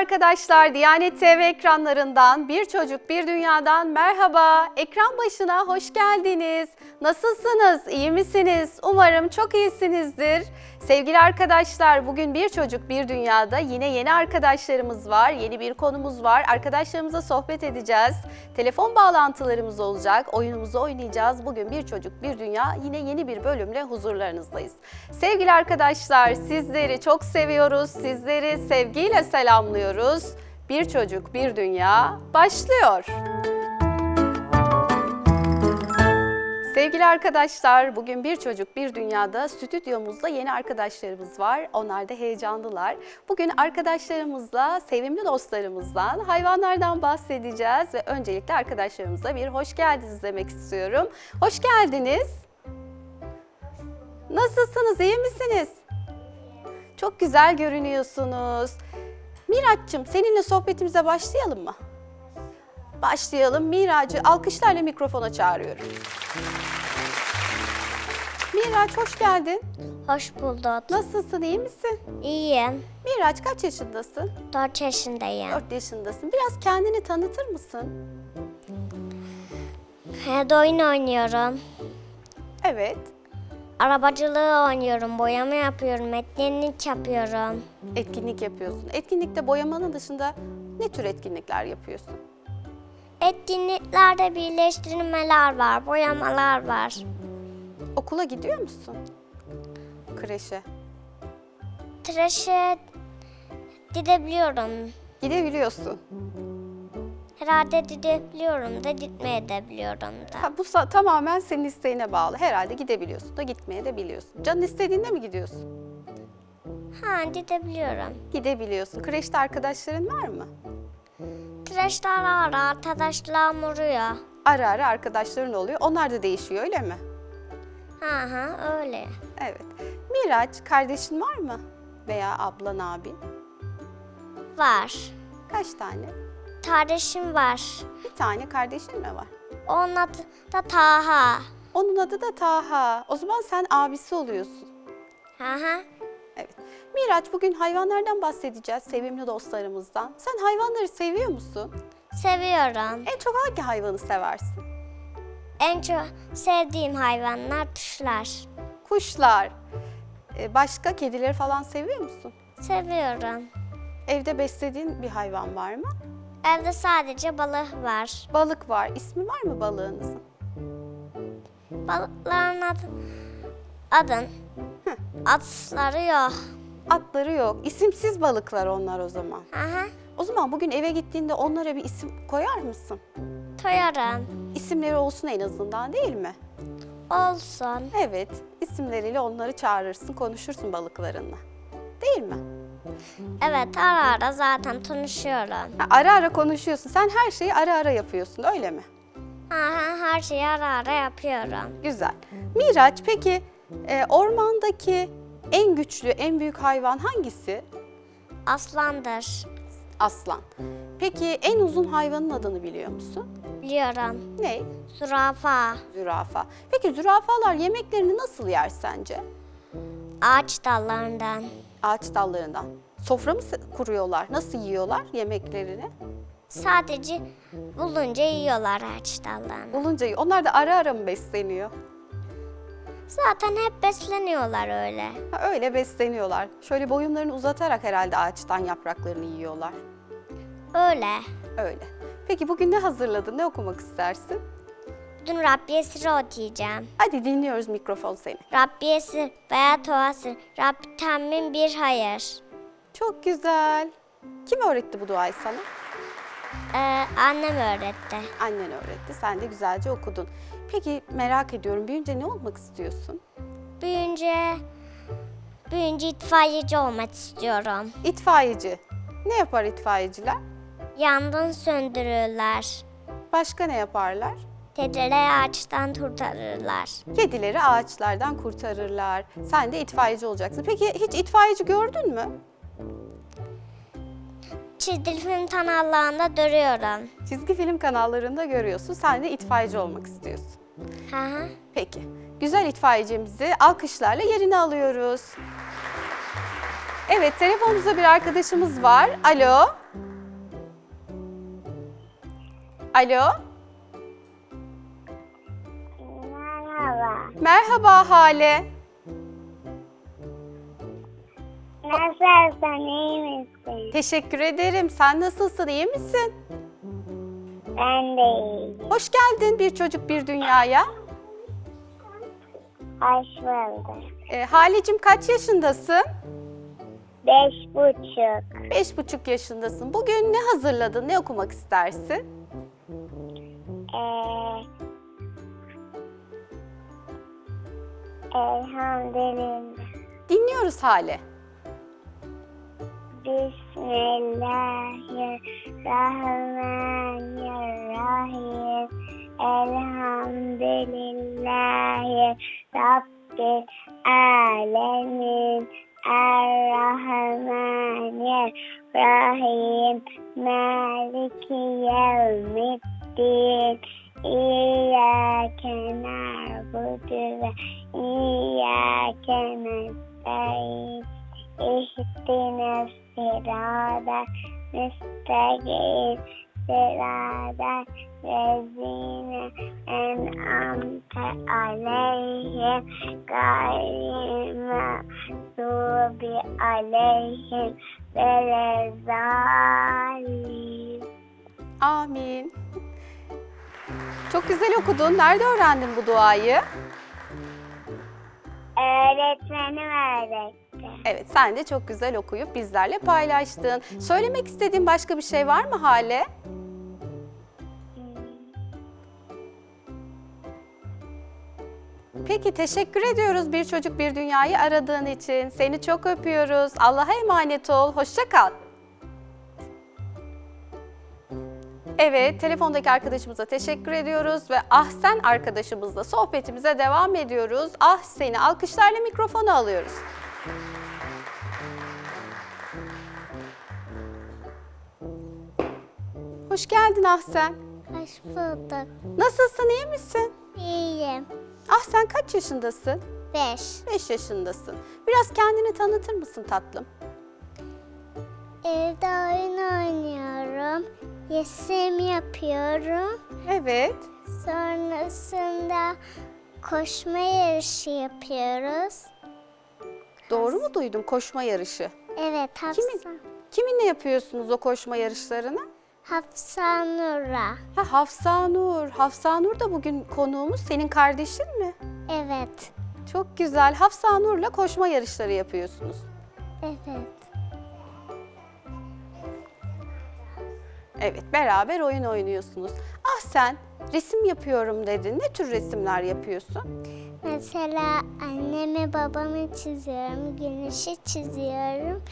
Arkadaşlar, Diyanet TV ekranlarından Bir Çocuk Bir Dünya'dan merhaba. Ekran başına hoş geldiniz. Nasılsınız? İyi misiniz? Umarım çok iyisinizdir. Sevgili arkadaşlar, bugün Bir Çocuk Bir Dünya'da yine yeni arkadaşlarımız var, yeni bir konumuz var. Arkadaşlarımıza sohbet edeceğiz. Telefon bağlantılarımız olacak, oyunumuzu oynayacağız. Bugün Bir Çocuk Bir Dünya yine yeni bir bölümle huzurlarınızdayız. Sevgili arkadaşlar, sizleri çok seviyoruz. Sizleri sevgiyle selamlıyoruz. Bir Çocuk Bir Dünya başlıyor. Sevgili arkadaşlar, bugün Bir Çocuk Bir Dünya'da stüdyomuzda yeni arkadaşlarımız var. Onlar da heyecanlılar. Bugün arkadaşlarımızla, sevimli dostlarımızdan, hayvanlardan bahsedeceğiz ve öncelikle arkadaşlarımıza bir hoş geldiniz demek istiyorum. Hoş geldiniz. Nasılsınız, iyi misiniz? Çok güzel görünüyorsunuz. Miraç'cığım seninle sohbetimize başlayalım mı? Başlayalım. Miraç'ı alkışlarla mikrofona çağırıyorum. Miraç hoş geldin. Hoş bulduk. Nasılsın, iyi misin? İyiyim. Miraç kaç yaşındasın? 4 yaşındayım. 4 yaşındasın. Biraz kendini tanıtır mısın? Evde oyun oynuyorum. Evet. Arabacılığı oynuyorum. Boyama yapıyorum. Etkinlik yapıyorum. Etkinlik yapıyorsun. Etkinlikte boyamanın dışında ne tür etkinlikler yapıyorsun? Etkinliklerde birleştirmeler var. Boyamalar var. Okula gidiyor musun? Kreşe. Tıraşı gidebiliyorum. Gidebiliyorsun. Herhalde gidebiliyorum da gitmeye de biliyorum da. Ha, bu sa- tamamen senin isteğine bağlı. Herhalde gidebiliyorsun da gitmeye de biliyorsun. Canın istediğinde mi gidiyorsun? Ha gidebiliyorum. Gidebiliyorsun. Kreşte arkadaşların var mı? Tıraşlar ara arkadaşlarım vuruyor. Ara ara arkadaşların oluyor. Onlar da değişiyor öyle mi? Ha ha öyle. Evet. Miraç kardeşin var mı? Veya ablan abi? Var. Kaç tane? Kardeşim var. Bir tane kardeşin mi var? Onun adı da Taha. Onun adı da Taha. O zaman sen abisi oluyorsun. Hı hı. Miraç bugün hayvanlardan bahsedeceğiz, sevimli dostlarımızdan. Sen hayvanları seviyor musun? Seviyorum. En çok hangi hayvanı seversin? En çok sevdiğim hayvanlar kuşlar. Kuşlar. Ee, Başka kedileri falan seviyor musun? Seviyorum. Evde beslediğin bir hayvan var mı? Evde sadece balık var. Balık var. İsmi var mı balığınızın? Balıkların adı, adın adları yok. Atları yok. İsimsiz balıklar onlar o zaman. Aha. O zaman bugün eve gittiğinde onlara bir isim koyar mısın? Koyarım. İsimleri olsun en azından değil mi? Olsun. Evet, isimleriyle onları çağırırsın, konuşursun balıklarınla. Değil mi? Evet ara ara zaten tanışıyorum. Ha, ara ara konuşuyorsun. Sen her şeyi ara ara yapıyorsun, öyle mi? Aha, her şeyi ara ara yapıyorum. Güzel. Miraç, peki e, ormandaki en güçlü, en büyük hayvan hangisi? Aslandır. Aslan. Peki en uzun hayvanın adını biliyor musun? Biliyorum. Ne? Zürafa. Zürafa. Peki zürafalar yemeklerini nasıl yer sence? Ağaç dallarından. Ağaç dallarından. Sofra mı kuruyorlar? Nasıl yiyorlar yemeklerini? Sadece bulunca yiyorlar ağaç dallarını. Bulunca yiyor. Onlar da ara ara mı besleniyor? Zaten hep besleniyorlar öyle. Ha, öyle besleniyorlar. Şöyle boyunlarını uzatarak herhalde ağaçtan yapraklarını yiyorlar. Öyle. Öyle. Peki bugün ne hazırladın? Ne okumak istersin? Dün Rabbiyesi okuyacağım. Hadi dinliyoruz mikrofon seni. Rabbiyesi veya tuası. Rabbi temmin bir hayır. Çok güzel. Kim öğretti bu duayı sana? Ee, annem öğretti. Annen öğretti. Sen de güzelce okudun. Peki merak ediyorum. Büyünce ne olmak istiyorsun? Büyünce, büyünce itfaiyeci olmak istiyorum. İtfaiyeci. Ne yapar itfaiyeciler? Yangın söndürürler. Başka ne yaparlar? Tedere ağaçtan kurtarırlar. Kedileri ağaçlardan kurtarırlar. Sen de itfaiyeci olacaksın. Peki hiç itfaiyeci gördün mü? Çizgi film kanallarında görüyorum. Çizgi film kanallarında görüyorsun. Sen de itfaiyeci olmak istiyorsun. Hı hı. Peki. Güzel itfaiyecimizi alkışlarla yerine alıyoruz. Evet, telefonumuzda bir arkadaşımız var. Alo. Alo. Merhaba. Merhaba Hale. Nasılsın, iyi misin? Teşekkür ederim. Sen nasılsın? İyi misin? Ben de iyiyim. Hoş geldin bir çocuk bir dünyaya. Hoş bulduk. Ee, Halecim kaç yaşındasın? Beş buçuk. Beş buçuk yaşındasın. Bugün ne hazırladın? Ne okumak istersin? Ee, elhamdülillah. Dinliyoruz Hale. Bismillahirrahmanirrahim. Elhamdülillahi Rabbil alemin. Errahmanirrahim. Maliki yevmiddin. İyyâke na'budu ve iyyâke nesta'in. اهدنا الصراط المستقيم beraber lezine en'amte aleyhim gayrime subi aleyhim velezalim. Amin. Çok güzel okudun. Nerede öğrendin bu duayı? Öğretmenim öğretti. Evet sen de çok güzel okuyup bizlerle paylaştın. Söylemek istediğin başka bir şey var mı Hale? Peki teşekkür ediyoruz bir çocuk bir dünyayı aradığın için. Seni çok öpüyoruz. Allah'a emanet ol. Hoşça kal. Evet, telefondaki arkadaşımıza teşekkür ediyoruz ve Ahsen arkadaşımızla sohbetimize devam ediyoruz. Ah seni alkışlarla mikrofonu alıyoruz. Hoş geldin Ahsen. Hoş bulduk. Nasılsın, iyi misin? İyiyim. Ahsen kaç yaşındasın? Beş. 5 yaşındasın. Biraz kendini tanıtır mısın tatlım? Evde oyun oynuyorum. Resim yapıyorum. Evet. Sonrasında koşma yarışı yapıyoruz. Doğru mu duydum koşma yarışı? Evet, Hafsa. Kimin? Kiminle yapıyorsunuz o koşma yarışlarını? Hafsa Nur'a. Ha Hafsa Nur. Hafsa Nur da bugün konuğumuz. Senin kardeşin mi? Evet. Çok güzel. Hafsa Nur'la koşma yarışları yapıyorsunuz. Evet. Evet, beraber oyun oynuyorsunuz. Ah sen resim yapıyorum dedin. Ne tür resimler yapıyorsun? Mesela annemi babamı çiziyorum, güneşi çiziyorum,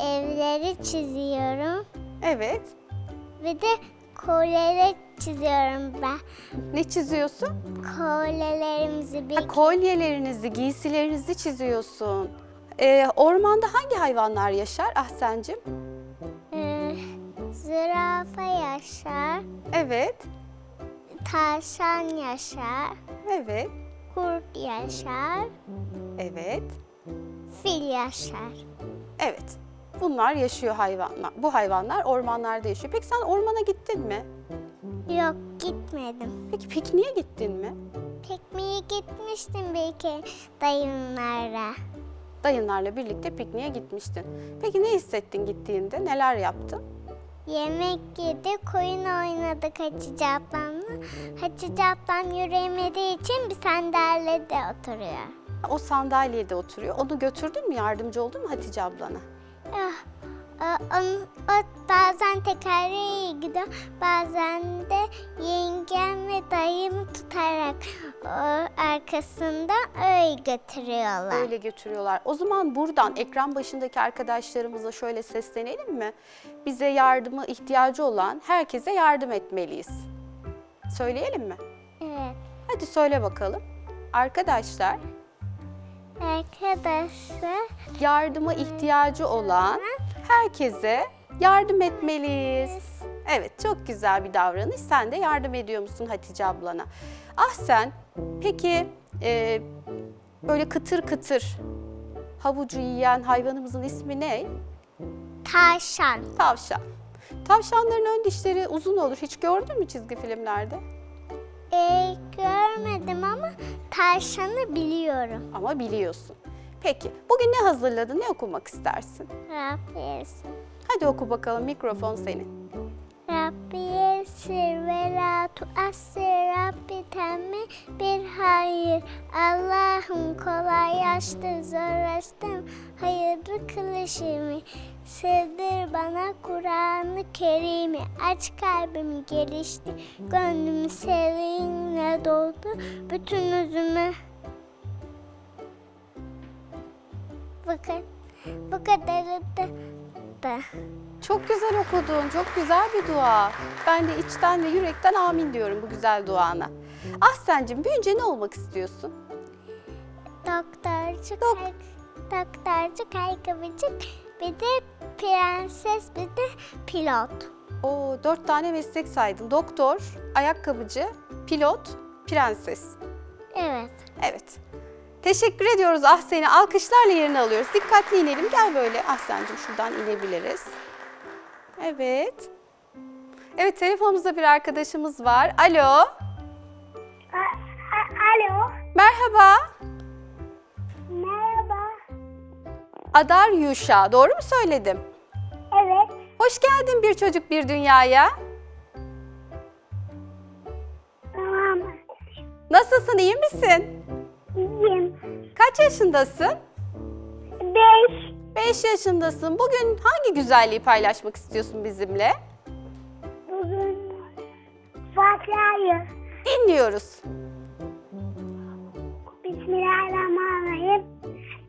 evleri çiziyorum. Evet. Bir de kolyeleri çiziyorum ben. Ne çiziyorsun? Kolyelerimizi bir Ha, kolyelerinizi, giysilerinizi çiziyorsun. Ee, ormanda hangi hayvanlar yaşar Ahsen'cim? e, zürafa yaşar, Evet, tavşan yaşar, evet, kurt yaşar, evet, fil yaşar. evet. Bunlar yaşıyor hayvanlar. Bu hayvanlar ormanlarda yaşıyor. Peki sen ormana gittin mi? Yok gitmedim. Peki pikniğe gittin mi? Pikniğe gitmiştim bir kere dayımlara. Dayınlarla birlikte pikniğe gitmiştin. Peki ne hissettin gittiğinde? Neler yaptın? Yemek yedik, oyun oynadık Hatice ablamla. Hatice ablam yürüyemediği için bir sandalyede oturuyor. O sandalyede oturuyor. Onu götürdün mü? Yardımcı oldun mu Hatice ablana? Ah, o, onun- o bazen tekerleğe gidiyor, bazen de yengem ve dayım tutarak o arkasında öyle götürüyorlar. Öyle götürüyorlar. O zaman buradan ekran başındaki arkadaşlarımıza şöyle seslenelim mi? Bize yardıma ihtiyacı olan herkese yardım etmeliyiz. Söyleyelim mi? Evet. Hadi söyle bakalım. Arkadaşlar, Arkadaşlar, yardıma ihtiyacı olan herkese yardım etmeliyiz. Evet, çok güzel bir davranış. Sen de yardım ediyor musun Hatice ablana? Ah sen, peki e, böyle kıtır kıtır havucu yiyen hayvanımızın ismi ne? Tavşan. Tavşan. Tavşanların ön dişleri uzun olur. Hiç gördün mü çizgi filmlerde? Ee, görmedim ama tavşanı biliyorum. Ama biliyorsun. Peki, bugün ne hazırladın? Ne okumak istersin? Rabbi yesin. Hadi oku bakalım, mikrofon senin. Rabbi yesir ve la tuassir Rabbi temme bir hayır. Allah'ım kolaylaştır zorlaştır hayırlı kıl işimi. Sevdir bana Kur'an-ı Kerim'i. Aç kalbimi gelişti. Gönlüm sevinle doldu. Bütün özümü bu, kadar, bu kadarı da, da. Çok güzel okudun, çok güzel bir dua. Ben de içten ve yürekten amin diyorum bu güzel duana. Ahsen'cim büyünce ne olmak istiyorsun? Doktorcu, Dok- kay, doktorcu, kaykabıcık, bir de prenses, bir de pilot. O dört tane meslek saydın. Doktor, ayakkabıcı, pilot, prenses. Evet. Evet. Teşekkür ediyoruz Ahsen'i. Alkışlarla yerine alıyoruz. Dikkatli inelim. Gel böyle Ahsen'cim şuradan inebiliriz. Evet. Evet telefonumuzda bir arkadaşımız var. Alo. Alo. Merhaba. Merhaba. Adar Yuşa. Doğru mu söyledim? Evet. Hoş geldin bir çocuk bir dünyaya. Tamam. Nasılsın? iyi misin? İyiyim. Kaç yaşındasın? Beş. 5 yaşındasın. Bugün hangi güzelliği paylaşmak istiyorsun bizimle? Bugün Fatiha'yı. Dinliyoruz. Bismillahirrahmanirrahim.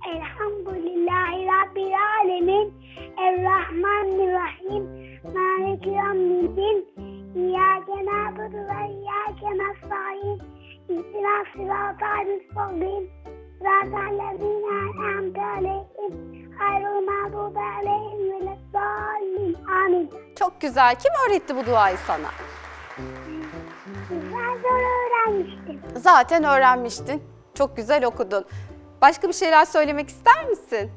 Elhamdülillahi Rabbil alemin. Errahmanirrahim. Maliki yevmiddin. İyyâke na'budu ve iyyâke nestaîn. İhdinas sıratal müstakîm. Çok güzel. Kim öğretti bu duayı sana? Ben sonra öğrenmiştim. Zaten öğrenmiştin. Çok güzel okudun. Başka bir şeyler söylemek ister misin?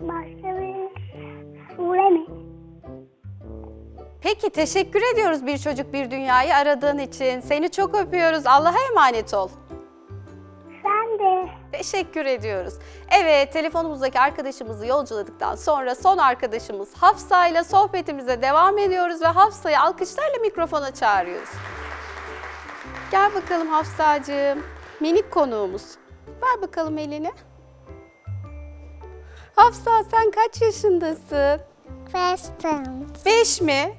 Başka bir sure mi? Peki teşekkür ediyoruz bir çocuk bir dünyayı aradığın için. Seni çok öpüyoruz. Allah'a emanet ol. Sen de. Teşekkür ediyoruz. Evet, telefonumuzdaki arkadaşımızı yolculadıktan sonra son arkadaşımız Hafsa ile sohbetimize devam ediyoruz ve Hafsa'yı alkışlarla mikrofona çağırıyoruz. Gel bakalım Hafsa'cığım. Minik konuğumuz. Ver bakalım elini. Hafsa sen kaç yaşındasın? Western. Beş mi?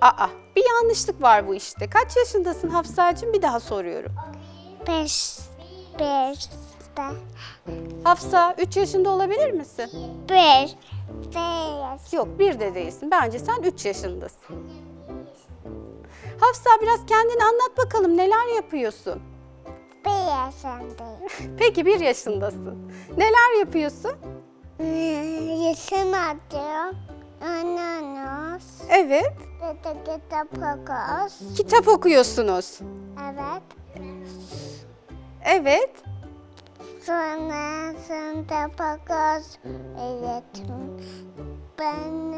Aa, bir yanlışlık var bu işte. Kaç yaşındasın Hafsa'cığım? Bir daha soruyorum. Beş. De- Hafsa 3 yaşında olabilir misin? Bir. Beş. Yok bir de değilsin. Bence sen 3 yaşındasın. Hafsa biraz kendini anlat bakalım neler yapıyorsun? Bir yaşındayım. Peki bir yaşındasın. Neler yapıyorsun? Hmm, Resim atıyorum. Ananas. Evet. Bir kitap okuyoruz. Kitap okuyorsunuz. Evet. Evet. Sonra sınıf okuyoruz. Öğretmen. Ben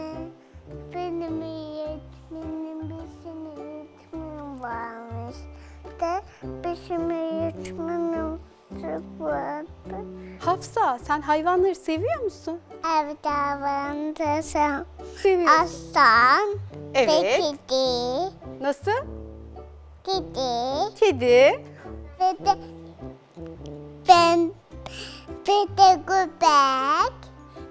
benim öğretmenim bir sene öğretmenim varmış. De bizim öğretmenim vardı. Hafsa sen hayvanları seviyor musun? Evde avandasam. Seviyorum. Aslan. Evet. Ve kedi. Nasıl? Kedi. Kedi. Ve de ben bir de köpek.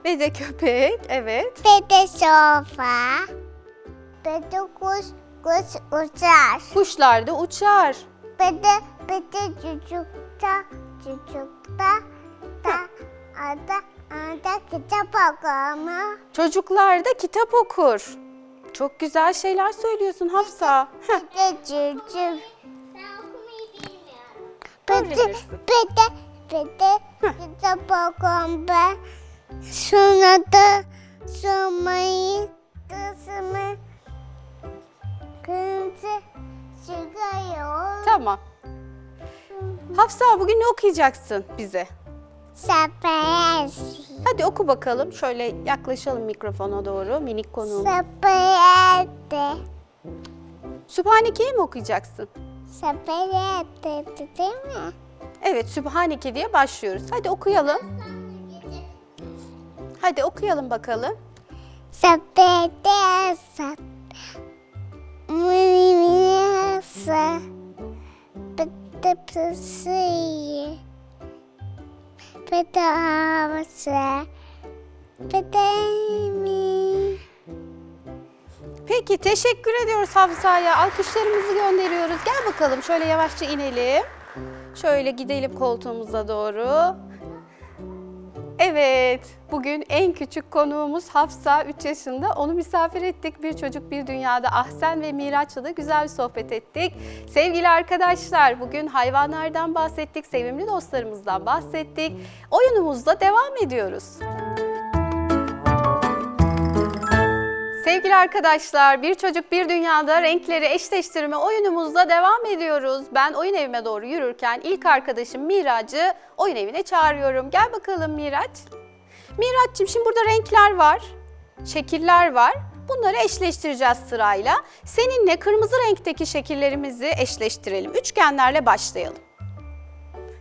Ve de köpek. Evet. Bir de sofa. Bir de kuş, kuş uçar. Kuşlar da uçar. Bir de, bir de çocukta, çocukta da ada, ada kitap okuma. Çocuklar da kitap okur. Çok güzel şeyler söylüyorsun Hafsa. Heh, Bir de çocuk. Ben okumayı bilmiyorum. Bir de, Öğrenirsin. bir de, bir de kitap ben. Sonra da sormayı, kızımı, kırmızı çıkıyor. Tamam. Hafsa bugün ne okuyacaksın bize? Spagetti. Hadi oku bakalım. Şöyle yaklaşalım mikrofona doğru. Minik konuğum. Spagetti. Sübhaneke'yi mi okuyacaksın? Spagetti değil mi? Evet, Sübhaneke diye başlıyoruz. Hadi okuyalım. Hadi okuyalım bakalım. Spagetti. Miniasa. Pıtıpısı. Pıtıhavası. Pıtımı. Peki, teşekkür ediyoruz Hafsa'ya. Alkışlarımızı gönderiyoruz. Gel bakalım, şöyle yavaşça inelim. Şöyle gidelim koltuğumuza doğru. Evet, bugün en küçük konuğumuz Hafsa, 3 yaşında. Onu misafir ettik. Bir çocuk bir dünyada Ahsen ve Miraç'la da güzel bir sohbet ettik. Sevgili arkadaşlar, bugün hayvanlardan bahsettik, sevimli dostlarımızdan bahsettik. Oyunumuzda devam ediyoruz. Sevgili arkadaşlar, Bir Çocuk Bir Dünyada renkleri eşleştirme oyunumuzda devam ediyoruz. Ben oyun evime doğru yürürken ilk arkadaşım Miraç'ı oyun evine çağırıyorum. Gel bakalım Miraç. Miraç'cığım şimdi burada renkler var, şekiller var. Bunları eşleştireceğiz sırayla. Seninle kırmızı renkteki şekillerimizi eşleştirelim. Üçgenlerle başlayalım.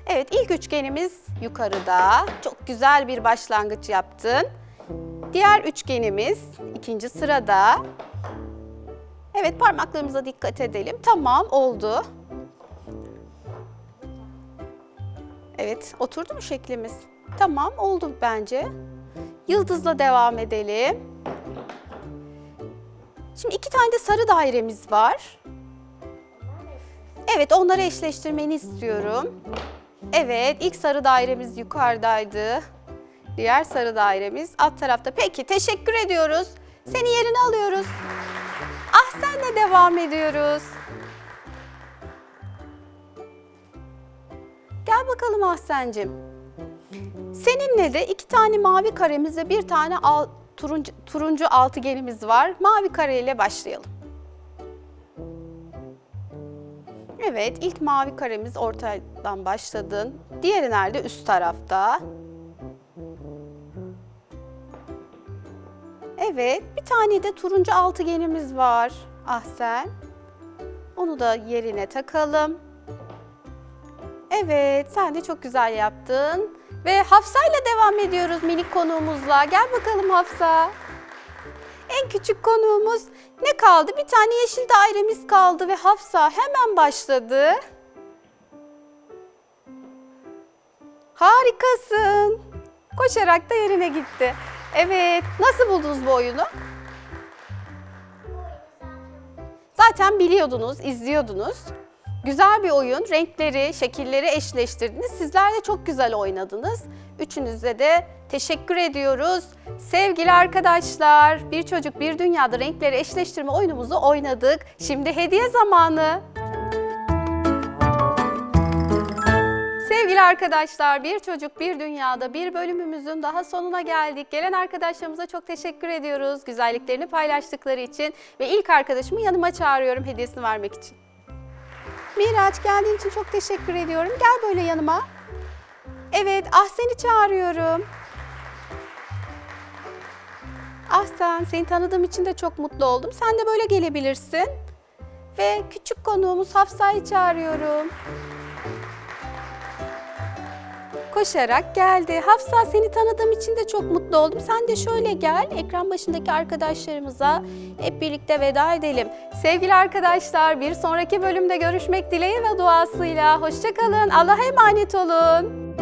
Evet, ilk üçgenimiz yukarıda. Çok güzel bir başlangıç yaptın. Diğer üçgenimiz ikinci sırada. Evet parmaklarımıza dikkat edelim. Tamam oldu. Evet oturdu mu şeklimiz? Tamam oldu bence. Yıldızla devam edelim. Şimdi iki tane de sarı dairemiz var. Evet onları eşleştirmeni istiyorum. Evet ilk sarı dairemiz yukarıdaydı. Diğer sarı dairemiz alt tarafta. Peki teşekkür ediyoruz. Seni yerine alıyoruz. Ah senle devam ediyoruz. Gel bakalım Ahsen'cim. Seninle de iki tane mavi karemiz ve bir tane al, turuncu, turuncu altıgenimiz var. Mavi kareyle başlayalım. Evet, ilk mavi karemiz ortadan başladın. Diğeri nerede? Üst tarafta. Evet, bir tane de turuncu altıgenimiz var. Ahsen. Onu da yerine takalım. Evet, sen de çok güzel yaptın. Ve Hafsa'yla devam ediyoruz minik konuğumuzla. Gel bakalım Hafsa. En küçük konuğumuz ne kaldı? Bir tane yeşil dairemiz kaldı ve Hafsa hemen başladı. Harikasın. Koşarak da yerine gitti. Evet, nasıl buldunuz bu oyunu? Zaten biliyordunuz, izliyordunuz. Güzel bir oyun, renkleri, şekilleri eşleştirdiniz. Sizler de çok güzel oynadınız. Üçünüze de teşekkür ediyoruz. Sevgili arkadaşlar, Bir Çocuk Bir Dünyada renkleri eşleştirme oyunumuzu oynadık. Şimdi hediye zamanı. Sevgili arkadaşlar, Bir Çocuk Bir Dünyada bir bölümümüzün daha sonuna geldik. Gelen arkadaşlarımıza çok teşekkür ediyoruz. Güzelliklerini paylaştıkları için ve ilk arkadaşımı yanıma çağırıyorum hediyesini vermek için. Miraç geldiğin için çok teşekkür ediyorum. Gel böyle yanıma. Evet, ah seni çağırıyorum. Ahsen, seni tanıdığım için de çok mutlu oldum. Sen de böyle gelebilirsin. Ve küçük konuğumuz Hafsa'yı çağırıyorum. Koşarak geldi. Hafsa seni tanıdığım için de çok mutlu oldum. Sen de şöyle gel. Ekran başındaki arkadaşlarımıza hep birlikte veda edelim. Sevgili arkadaşlar bir sonraki bölümde görüşmek dileği ve duasıyla. Hoşçakalın. Allah'a emanet olun.